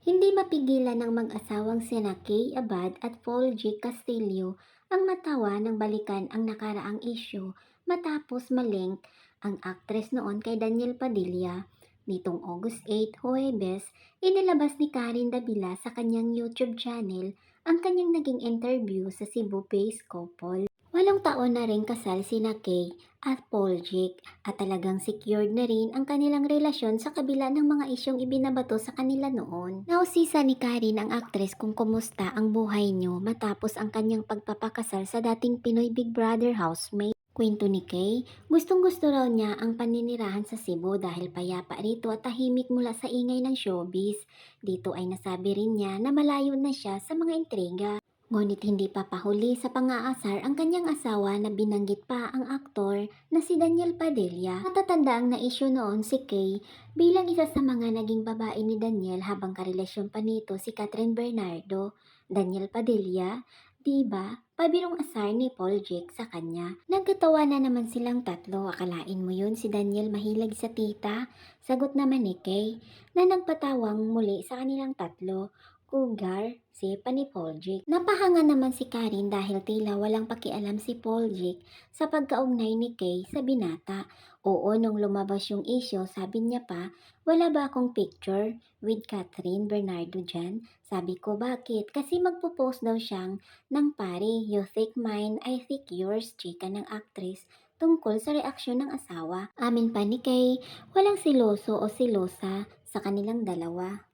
Hindi mapigilan ng mag-asawang sina Kay Abad at Paul G. Castillo ang matawa ng balikan ang nakaraang issue matapos malink ang aktres noon kay Daniel Padilla. Nitong August 8, Huwebes, inilabas ni Karin Davila sa kanyang YouTube channel ang kanyang naging interview sa Cebu-based couple. Walong taon na rin kasal sina Kay at Paul Jake at talagang secured na rin ang kanilang relasyon sa kabila ng mga isyong ibinabato sa kanila noon. Nausisa ni Karin ang aktres kung kumusta ang buhay niyo matapos ang kanyang pagpapakasal sa dating Pinoy Big Brother housemate. Kwento ni Kay, gustong gusto raw niya ang paninirahan sa Cebu dahil payapa rito at tahimik mula sa ingay ng showbiz. Dito ay nasabi rin niya na malayo na siya sa mga intriga. Ngunit hindi pa pahuli sa pang-aasar ang kanyang asawa na binanggit pa ang aktor na si Daniel Padilla. Matatanda ang na-issue noon si Kay bilang isa sa mga naging babae ni Daniel habang karelasyon pa nito si Catherine Bernardo. Daniel Padilla, di ba? Pabirong asar ni Paul Jake sa kanya. Nagkatawa na naman silang tatlo. Akalain mo yun si Daniel mahilig sa tita? Sagot naman ni Kay na nagpatawang muli sa kanilang tatlo. Cougar, si ni Jake. Napahanga naman si Karin dahil tila walang pakialam si Jake sa pagkaugnay ni Kay sa binata. Oo, nung lumabas yung issue, sabi niya pa, wala ba akong picture with Catherine Bernardo dyan? Sabi ko, bakit? Kasi magpo-post daw siyang ng pari, you think mine, I think yours, chika ng actress tungkol sa reaksyon ng asawa. Amin pa ni Kay, walang siloso o silosa sa kanilang dalawa.